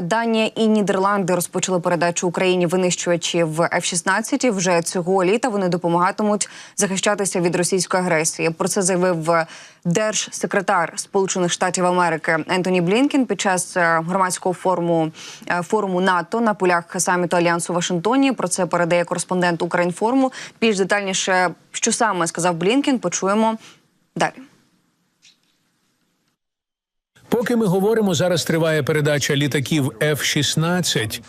Данія і Нідерланди розпочали передачу Україні винищувачів F-16. Вже цього літа вони допомагатимуть захищатися від російської агресії. Про це заявив держсекретар Сполучених Штатів Америки Ентоні Блінкен під час е, громадського форуму е, форуму НАТО на полях саміту Альянсу Вашингтоні. Про це передає кореспондент Українформу. Більш детальніше, що саме сказав Блінкен, почуємо далі. Поки ми говоримо, зараз триває передача літаків F-16,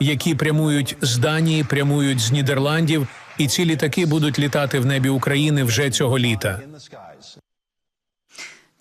які прямують з Данії, прямують з Нідерландів, і ці літаки будуть літати в небі України вже цього літа.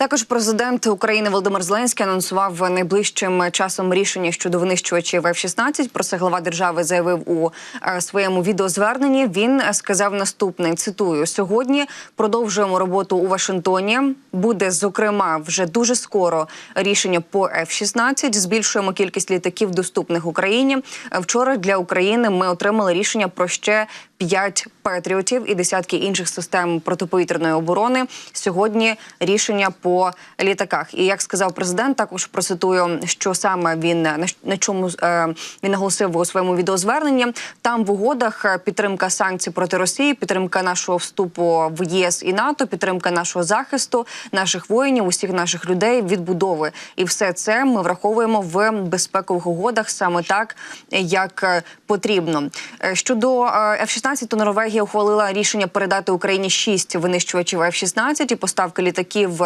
Також президент України Володимир Зеленський анонсував найближчим часом рішення щодо винищувачів F-16. Про це глава держави заявив у е, своєму відеозверненні. Він сказав наступне: цитую: сьогодні продовжуємо роботу у Вашингтоні. Буде зокрема вже дуже скоро рішення по F-16. Збільшуємо кількість літаків, доступних Україні. Вчора для України ми отримали рішення про ще п'ять патріотів і десятки інших систем протиповітряної оборони. Сьогодні рішення по літаках. І як сказав президент, також процитую, що саме він на, чому е, він наголосив у своєму відеозверненні. Там в угодах е, підтримка санкцій проти Росії, підтримка нашого вступу в ЄС і НАТО, підтримка нашого захисту, наших воїнів, усіх наших людей, відбудови. І все це ми враховуємо в безпекових угодах саме так, як е, потрібно. Щодо е, F-16, то Норвегія ухвалила рішення передати Україні шість винищувачів F-16 і поставки літаків.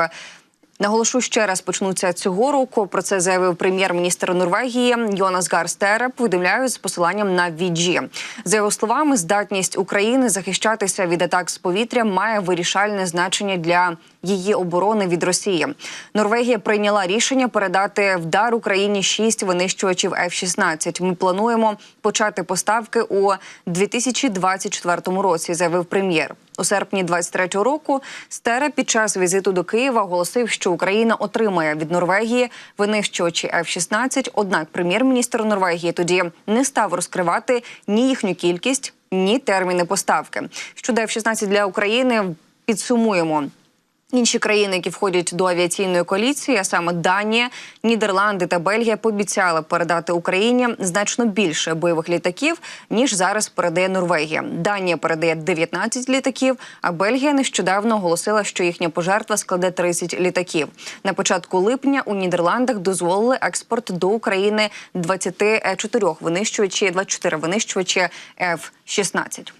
Наголошу ще раз почнуться цього року. Про це заявив прем'єр-міністр Норвегії Йонас Гарстере. Повідомляю з посиланням на віджі. За його словами, здатність України захищатися від атак з повітря має вирішальне значення для її оборони від Росії. Норвегія прийняла рішення передати в дар Україні шість винищувачів F-16. Ми плануємо почати поставки у 2024 році. Заявив прем'єр. У серпні 23-го року Стере під час візиту до Києва оголосив, що Україна отримає від Норвегії винищувачі F-16, Однак прем'єр-міністр Норвегії тоді не став розкривати ні їхню кількість, ні терміни поставки. Щодо F-16 для України підсумуємо. Інші країни, які входять до авіаційної коаліції, а саме Данія, Нідерланди та Бельгія, пообіцяли передати Україні значно більше бойових літаків ніж зараз передає Норвегія. Данія передає 19 літаків, а Бельгія нещодавно оголосила, що їхня пожертва складе 30 літаків. На початку липня у Нідерландах дозволили експорт до України 24 винищувачі, 24 винищувачі F-16.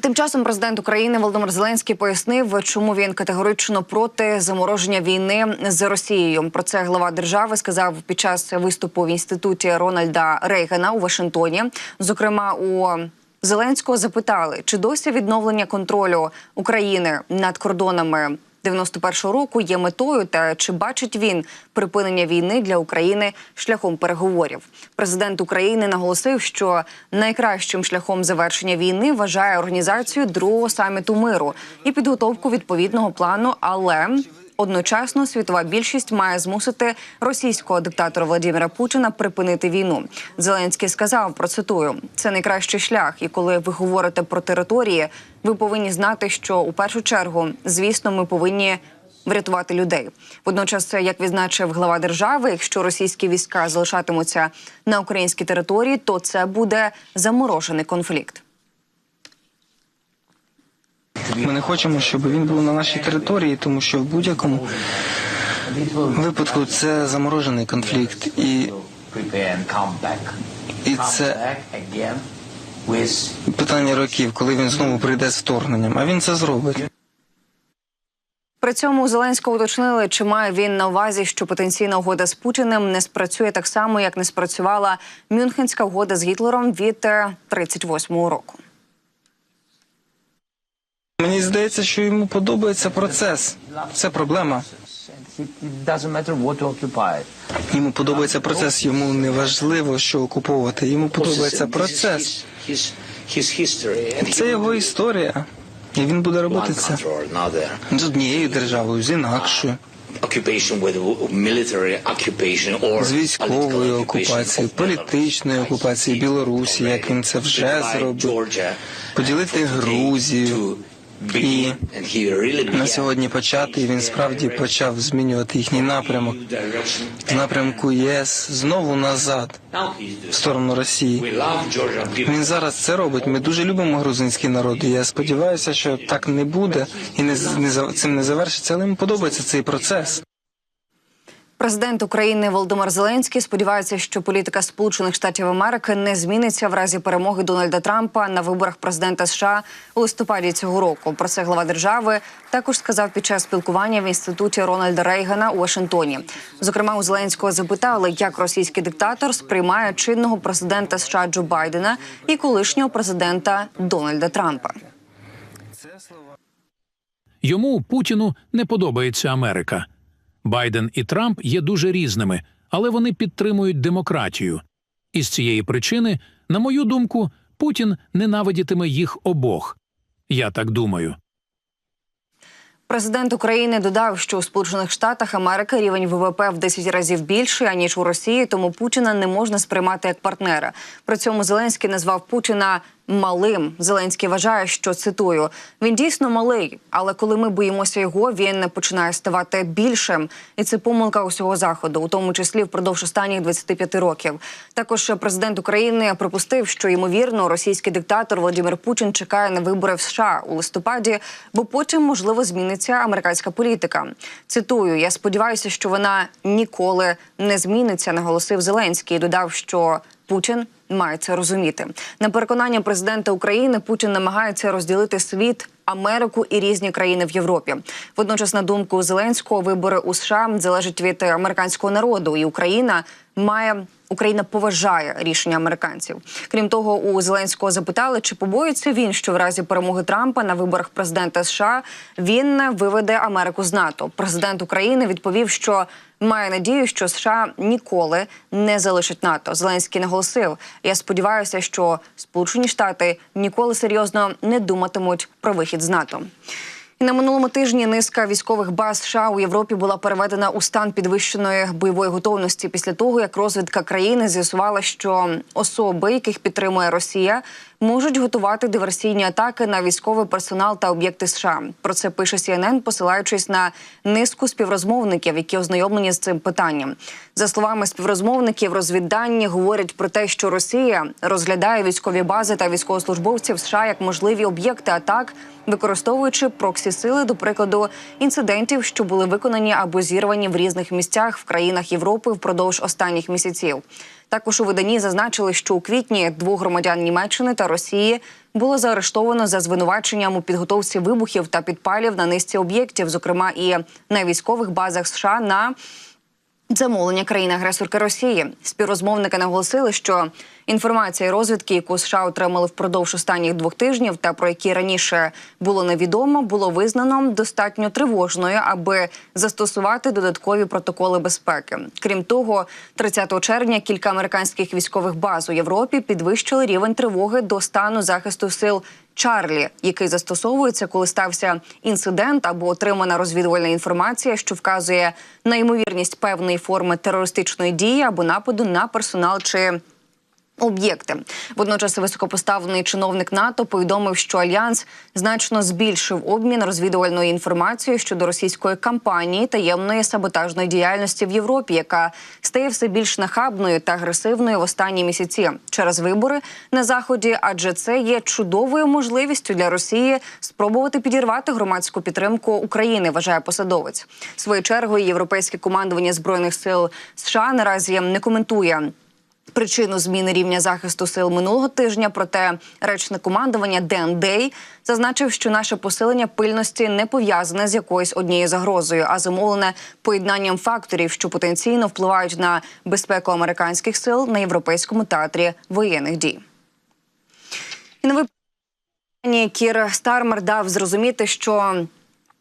Тим часом президент України Володимир Зеленський пояснив, чому він категорично проти замороження війни з Росією. Про це глава держави сказав під час виступу в інституті Рональда Рейгана у Вашингтоні. Зокрема, у Зеленського запитали, чи досі відновлення контролю України над кордонами 91-го року є метою, та чи бачить він припинення війни для України шляхом переговорів? Президент України наголосив, що найкращим шляхом завершення війни вважає організацію другого саміту миру і підготовку відповідного плану, але Одночасно світова більшість має змусити російського диктатора Владимира Путіна припинити війну. Зеленський сказав процитую: це найкращий шлях. І коли ви говорите про території, ви повинні знати, що у першу чергу, звісно, ми повинні. Врятувати людей водночас, як відзначив глава держави, якщо російські війська залишатимуться на українській території, то це буде заморожений конфлікт. Ми не хочемо, щоб він був на нашій території, тому що в будь-якому випадку це заморожений конфлікт, і, і це питання років, коли він знову прийде з вторгненням. А він це зробить. При цьому Зеленського уточнили, чи має він на увазі, що потенційна угода з Путіним не спрацює так само, як не спрацювала Мюнхенська угода з Гітлером від 38-го року. Мені здається, що йому подобається процес. Це проблема. Йому подобається процес. Йому не важливо, що окуповувати. Йому подобається процес. Це його історія. І він буде робити це з однією державою, з інакшою. З військової окупації, політичної окупації Білорусі, як він це вже зробив. Поділити Грузію. І на сьогодні почати, він справді почав змінювати їхній напрямок з напрямку ЄС знову назад, в сторону Росії. Він зараз це робить. Ми дуже любимо грузинський народ. І я сподіваюся, що так не буде і не, не цим не завершиться. Але йому подобається цей процес. Президент України Володимир Зеленський сподівається, що політика Сполучених Штатів Америки не зміниться в разі перемоги Дональда Трампа на виборах президента США у листопаді цього року. Про це глава держави також сказав під час спілкування в інституті Рональда Рейгана у Вашингтоні. Зокрема, у Зеленського запитали, як російський диктатор сприймає чинного президента США Джо Байдена і колишнього президента Дональда Трампа. Йому Путіну не подобається Америка. Байден і Трамп є дуже різними, але вони підтримують демократію. І з цієї причини, на мою думку, Путін ненавидітиме їх обох. Я так думаю. Президент України додав, що у Сполучених Штатах Америки рівень ВВП в 10 разів більший аніж у Росії, тому Путіна не можна сприймати як партнера. При цьому Зеленський назвав Путіна малим. Зеленський вважає, що цитую: він дійсно малий, але коли ми боїмося його, він починає ставати більшим. І це помилка усього заходу, у тому числі впродовж останніх 25 років. Також президент України припустив, що ймовірно російський диктатор Володимир Путін чекає на вибори в США у листопаді, бо потім можливо зміниться американська політика. Цитую: я сподіваюся, що вона ніколи не зміниться. Наголосив Зеленський. і Додав, що Путін має це розуміти. На переконання президента України Путін намагається розділити світ. Америку і різні країни в Європі. Водночас, на думку Зеленського, вибори у США залежать від американського народу, і Україна має Україна поважає рішення американців. Крім того, у Зеленського запитали, чи побоїться він, що в разі перемоги Трампа на виборах президента США він виведе Америку з НАТО. Президент України відповів, що має надію, що США ніколи не залишать НАТО. Зеленський наголосив: я сподіваюся, що Сполучені Штати ніколи серйозно не думатимуть про вихід з НАТО. І на минулому тижні низка військових баз США у Європі була переведена у стан підвищеної бойової готовності після того, як розвідка країни з'ясувала, що особи, яких підтримує Росія, можуть готувати диверсійні атаки на військовий персонал та об'єкти США. Про це пише CNN, посилаючись на низку співрозмовників, які ознайомлені з цим питанням. За словами співрозмовників, розвіддані говорять про те, що Росія розглядає військові бази та військовослужбовців США як можливі об'єкти атак, використовуючи проксі сили, до прикладу, інцидентів, що були виконані або зірвані в різних місцях в країнах Європи впродовж останніх місяців. Також у виданні зазначили, що у квітні двох громадян Німеччини та Росії було заарештовано за звинуваченням у підготовці вибухів та підпалів на низці об'єктів, зокрема і на військових базах США на Замовлення країни-агресорки Росії співрозмовники наголосили, що інформація розвідки, яку США отримали впродовж останніх двох тижнів, та про які раніше було невідомо, було визнано достатньо тривожною, аби застосувати додаткові протоколи безпеки. Крім того, 30 червня кілька американських військових баз у Європі підвищили рівень тривоги до стану захисту сил Чарлі, який застосовується, коли стався інцидент або отримана розвідувальна інформація, що вказує на ймовірність певної форми терористичної дії або нападу на персонал чи Об'єкти водночас високопоставлений чиновник НАТО повідомив, що альянс значно збільшив обмін розвідувальною інформацією щодо російської кампанії таємної саботажної діяльності в Європі, яка стає все більш нахабною та агресивною в останні місяці через вибори на заході, адже це є чудовою можливістю для Росії спробувати підірвати громадську підтримку України. Вважає посадовець. Своєю чергою європейське командування збройних сил США наразі не коментує. Причину зміни рівня захисту сил минулого тижня, проте речник командування Ден Дей зазначив, що наше посилення пильності не пов'язане з якоюсь однією загрозою, а зумовлене поєднанням факторів, що потенційно впливають на безпеку американських сил на європейському театрі воєнних дій. І новий Кір Стармер дав зрозуміти, що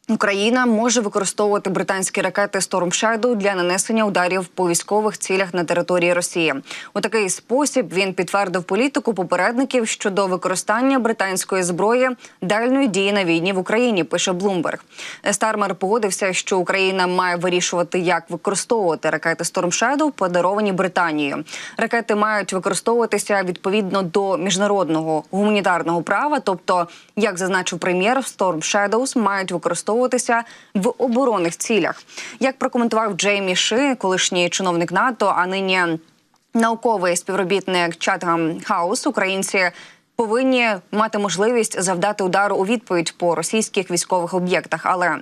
Україна може використовувати британські ракети Storm Shadow для нанесення ударів по військових цілях на території Росії. У такий спосіб він підтвердив політику попередників щодо використання британської зброї дальної дії на війні в Україні. Пише Bloomberg. Стармер погодився, що Україна має вирішувати, як використовувати ракети Storm Shadow, подаровані Британією. Ракети мають використовуватися відповідно до міжнародного гуманітарного права. Тобто, як зазначив прем'єр, Storm Shadows мають використовуватися в оборонних цілях. Як прокоментував Джеймі Ши, колишній чиновник НАТО, а нині науковий співробітник Чатгам Хаус, українці. Повинні мати можливість завдати удару у відповідь по російських військових об'єктах, але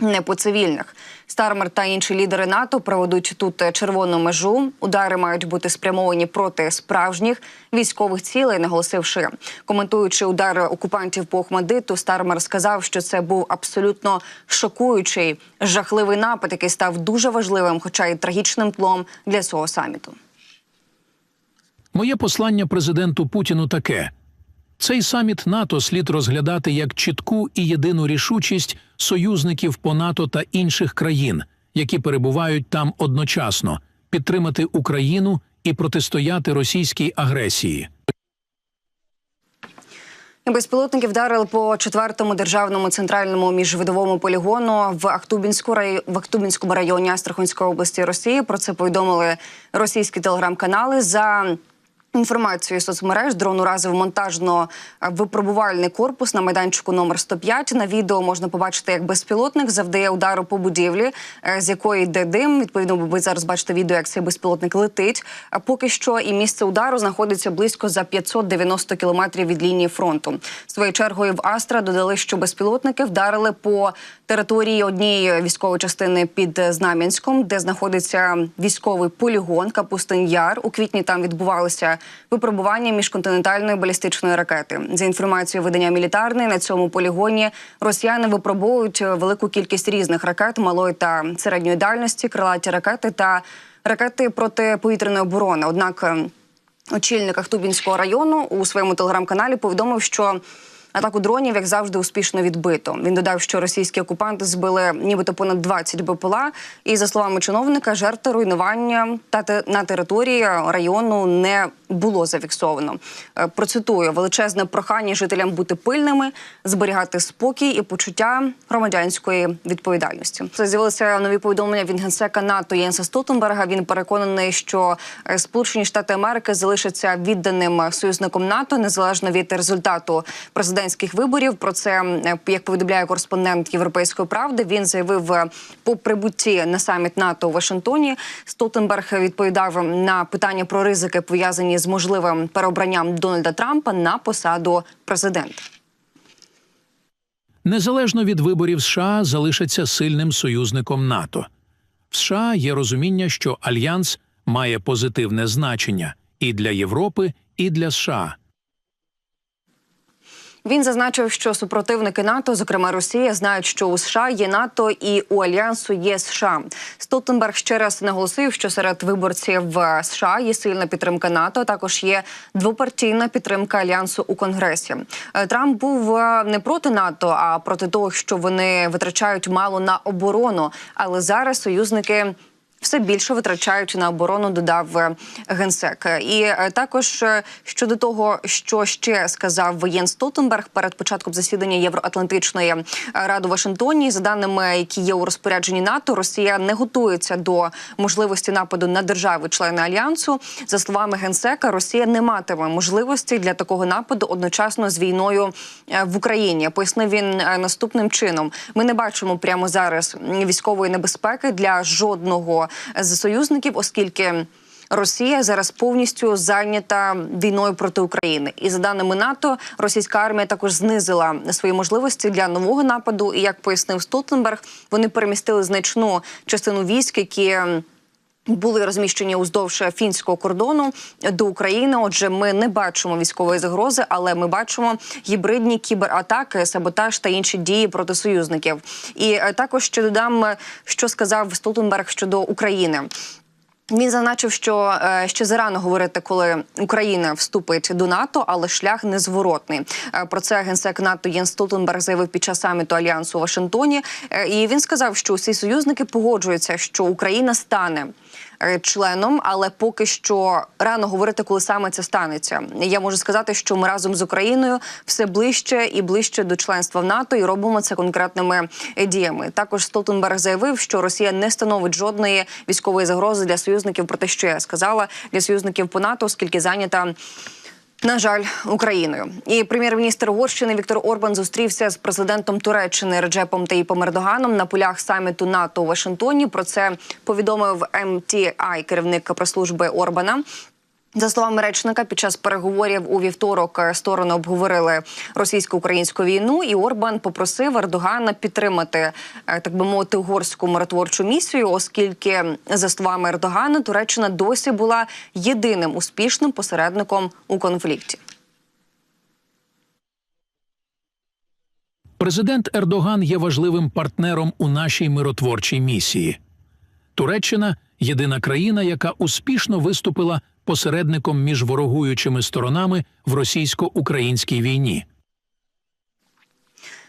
не по цивільних. Стармер та інші лідери НАТО проведуть тут червону межу. Удари мають бути спрямовані проти справжніх військових цілей, наголосивши. Коментуючи удари окупантів по Охмадиту, Стармер сказав, що це був абсолютно шокуючий, жахливий напад, який став дуже важливим, хоча й трагічним тлом для цього саміту. Моє послання президенту Путіну таке: цей саміт НАТО слід розглядати як чітку і єдину рішучість союзників по НАТО та інших країн, які перебувають там одночасно, підтримати Україну і протистояти російській агресії. Безпілотники вдарили по четвертому державному центральному міжвидовому полігону в Ахтубінську рай... в Ахтубінському районі Астраханської області Росії. Про це повідомили російські телеграм-канали. За інформацією соцмереж дрон уразив монтажно-випробувальний корпус на майданчику номер 105. На відео можна побачити, як безпілотник завдає удару по будівлі, е, з якої йде дим. Відповідно, ви зараз бачите відео, як цей безпілотник летить. А поки що і місце удару знаходиться близько за 590 кілометрів від лінії фронту. Своєю чергою в Астра додали, що безпілотники вдарили по території однієї військової частини під Знам'янськом, де знаходиться військовий полігон Капустин Яр. У квітні там відбувалися випробування міжконтинентальної балістичної ракети. За інформацією видання мілітарний на цьому полігоні росіяни випробовують велику кількість різних ракет малої та середньої дальності, крилаті ракети та ракети протиповітряної оборони. Однак ем, очільник Ахтубінського району у своєму телеграм-каналі повідомив, що атаку дронів, як завжди, успішно відбито. Він додав, що російські окупанти збили нібито понад 20 БПЛА. І за словами чиновника, жертв руйнування та на території району не було зафіксовано. Е, Процитую величезне прохання жителям бути пильними, зберігати спокій і почуття громадянської відповідальності. Це з'явилися нові повідомлення від генсека НАТО Єнса Столтенберга. Він переконаний, що е, Сполучені Штати Америки залишаться відданим союзником НАТО незалежно від результату президентських виборів. Про це е, як повідомляє кореспондент Європейської правди. Він заявив е, по прибутті на саміт НАТО у Вашингтоні. Столтенберг відповідав на питання про ризики пов'язані з можливим переобранням Дональда Трампа на посаду президента. Незалежно від виборів США залишаться сильним союзником НАТО. В США є розуміння, що альянс має позитивне значення і для Європи, і для США. Він зазначив, що супротивники НАТО, зокрема Росія, знають, що у США є НАТО і у альянсу є США. Столтенберг ще раз наголосив, що серед виборців США є сильна підтримка НАТО. Також є двопартійна підтримка альянсу у конгресі. Е, Трамп був е, не проти НАТО, а проти того, що вони витрачають мало на оборону. Але зараз союзники. Все більше витрачають на оборону, додав е, генсек. І е, також е, щодо того, що ще сказав Єн Столтенберг перед початком засідання Євроатлантичної ради у Вашингтоні, за даними, які є у розпорядженні НАТО, Росія не готується до можливості нападу на держави-члени альянсу. За словами генсека, Росія не матиме можливості для такого нападу одночасно з війною в Україні. Пояснив він наступним чином: ми не бачимо прямо зараз військової небезпеки для жодного з союзників, оскільки. Росія зараз повністю зайнята війною проти України, і за даними НАТО, російська армія також знизила свої можливості для нового нападу. І як пояснив Столтенберг, вони перемістили значну частину військ, які були розміщені уздовж фінського кордону до України. Отже, ми не бачимо військової загрози, але ми бачимо гібридні кібератаки, саботаж та інші дії проти союзників. І е, також ще додам, е, що сказав Столтенберг щодо України. Він зазначив, що е, ще зарано говорити, коли Україна вступить до НАТО, але шлях незворотний. Е, Про це генсек НАТО Єн Столтенберг заявив під час саміту альянсу у Вашингтоні. Е, І він сказав, що усі союзники погоджуються, що Україна стане. Членом, але поки що рано говорити, коли саме це станеться. Я можу сказати, що ми разом з Україною все ближче і ближче до членства в НАТО і робимо це конкретними діями. Також Столтенберг заявив, що Росія не становить жодної військової загрози для союзників. Про те, що я сказала для союзників по НАТО, оскільки зайнята. На жаль, Україною і прем'єр-міністр Угорщини Віктор Орбан зустрівся з президентом Туреччини Реджепом Таїпом Ердоганом на полях саміту НАТО у Вашингтоні. Про це повідомив МТІ, керівник прес-служби Орбана. За словами речника, під час переговорів у вівторок е, сторони обговорили російсько-українську війну, і Орбан попросив Ердогана підтримати, е, так би мовити, угорську миротворчу місію, оскільки, за словами Ердогана, Туреччина досі була єдиним успішним посередником у конфлікті. Президент Ердоган є важливим партнером у нашій миротворчій місії. Туреччина єдина країна, яка успішно виступила посередником між ворогуючими сторонами в російсько-українській війні.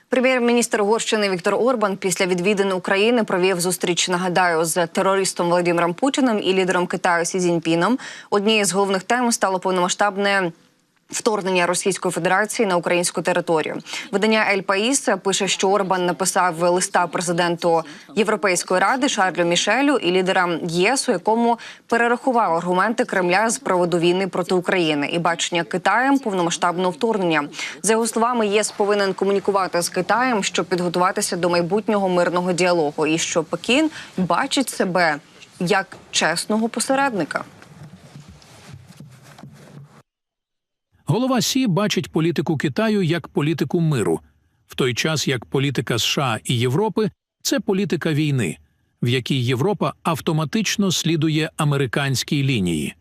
Прем'єр-міністр Угорщини Віктор Орбан після відвідин України провів зустріч. Нагадаю, з терористом Володимиром Путіним і лідером Китаю Сі Цзіньпіном. Однією з головних тем стало повномасштабне. Вторгнення Російської Федерації на українську територію видання Ель Паїс пише, що Орбан написав листа президенту Європейської ради Шарлю Мішелю і лідерам ЄС, у якому перерахував аргументи Кремля з приводу війни проти України і бачення Китаєм повномасштабного вторгнення. За його словами, ЄС повинен комунікувати з Китаєм, щоб підготуватися до майбутнього мирного діалогу, і що Пекін бачить себе як чесного посередника. Голова Сі бачить політику Китаю як політику миру, в той час як політика США і Європи це політика війни, в якій Європа автоматично слідує американській лінії.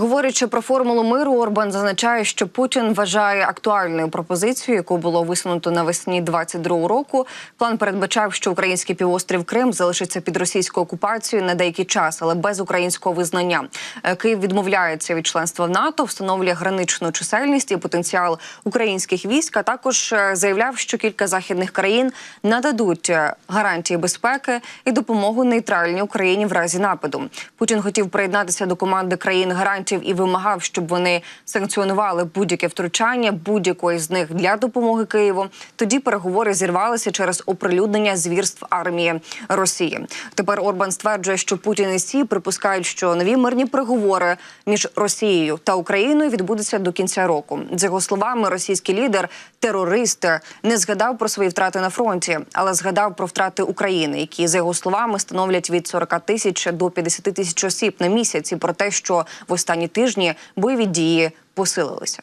Говорячи про формулу миру, Орбан зазначає, що Путін вважає актуальною пропозицію, яку було висунуто навесні 22-го року. План передбачав, що український півострів Крим залишиться під російською окупацією на деякий час, але без українського визнання. Е, Київ відмовляється від членства в НАТО, встановлює граничну чисельність і потенціал українських військ. А також е, заявляв, що кілька західних країн нададуть е, гарантії безпеки і допомогу нейтральній Україні в разі нападу. Путін хотів приєднатися до команди країн гарантів і вимагав, щоб вони санкціонували будь-яке втручання будь-якої з них для допомоги Києву. Тоді переговори зірвалися через оприлюднення звірств армії Росії. Тепер Орбан стверджує, що Путін і Сі припускають, що нові мирні переговори між Росією та Україною відбудуться до кінця року. За його словами, російський лідер терорист не згадав про свої втрати на фронті, але згадав про втрати України, які за його словами становлять від 40 тисяч до 50 тисяч осіб на місяць. І про те, що в останні тижні бойові дії посилилися.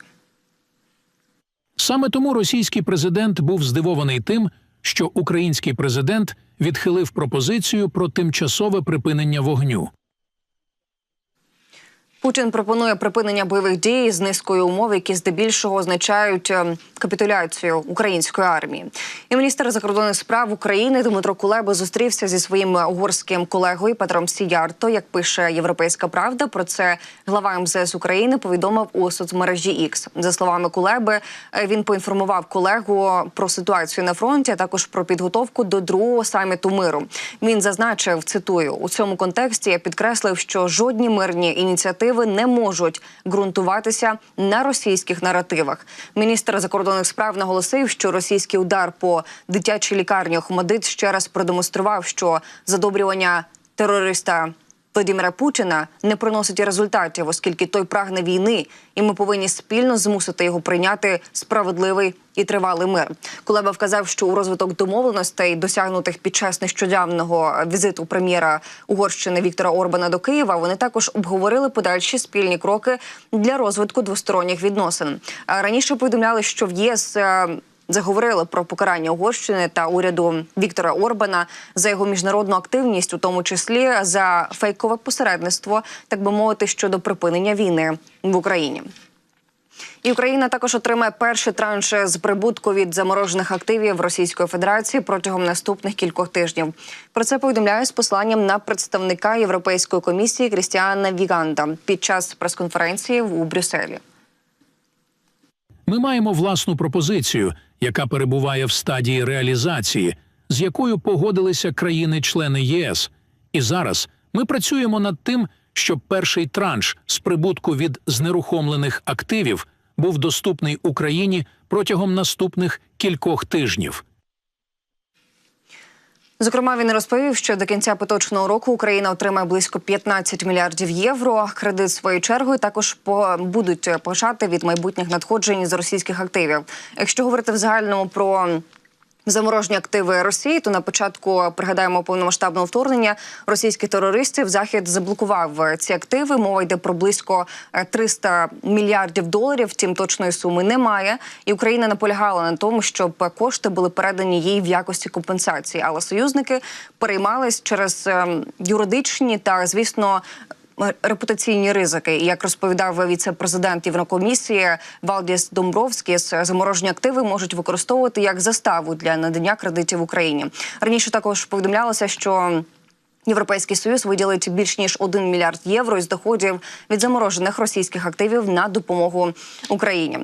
Саме тому російський президент був здивований тим, що український президент відхилив пропозицію про тимчасове припинення вогню. Путін пропонує припинення бойових дій з низкою умов, які здебільшого означають е, капітуляцію української армії. І міністр закордонних справ України Дмитро Кулеба зустрівся зі своїм угорським колегою Петром Сіярто. Як пише Європейська Правда, про це глава МЗС України повідомив у соцмережі X. За словами Кулеби, е, він поінформував колегу про ситуацію на фронті, а також про підготовку до другого саміту миру. Він зазначив, цитую у цьому контексті. Я підкреслив, що жодні мирні ініціативи не можуть ґрунтуватися на російських наративах. Міністр закордонних справ наголосив, що російський удар по дитячій лікарні Охмадит ще раз продемонстрував, що задобрювання терориста. Владимира Путіна не приносить результатів, оскільки той прагне війни, і ми повинні спільно змусити його прийняти справедливий і тривалий мир. Кулеба вказав, що у розвиток домовленостей, досягнутих під час нещодавнього візиту прем'єра Угорщини Віктора Орбана до Києва, вони також обговорили подальші спільні кроки для розвитку двосторонніх відносин. Раніше повідомляли, що в ЄС. Заговорили про покарання Угорщини та уряду Віктора Орбана за його міжнародну активність, у тому числі за фейкове посередництво, так би мовити, щодо припинення війни в Україні. І Україна також отримає перший транш з прибутку від заморожених активів Російської Федерації протягом наступних кількох тижнів. Про це повідомляє з посланням на представника Європейської комісії Крістіана Віганда під час прес-конференції у Брюсселі. Ми маємо власну пропозицію, яка перебуває в стадії реалізації, з якою погодилися країни-члени ЄС. І зараз ми працюємо над тим, щоб перший транш з прибутку від знерухомлених активів був доступний Україні протягом наступних кількох тижнів. Зокрема, він розповів, що до кінця поточного року Україна отримає близько 15 мільярдів євро. Кредит своєю чергою також будуть погашати від майбутніх надходжень з російських активів. Якщо говорити в загальному про Заморожені активи Росії, то на початку пригадаємо повномасштабного вторгнення російських терористів захід заблокував ці активи. Мова йде про близько е, 300 мільярдів доларів. Втім, точної суми немає. І Україна наполягала на тому, щоб кошти були передані їй в якості компенсації. Але союзники переймались через е, юридичні та, звісно. Репутаційні ризики, І, як розповідав віце-президент Єврокомісії Валдіс Домбровськіс, заморожені активи можуть використовувати як заставу для надання кредитів Україні. Раніше також повідомлялося, що Європейський союз виділить більш ніж 1 мільярд євро із доходів від заморожених російських активів на допомогу Україні.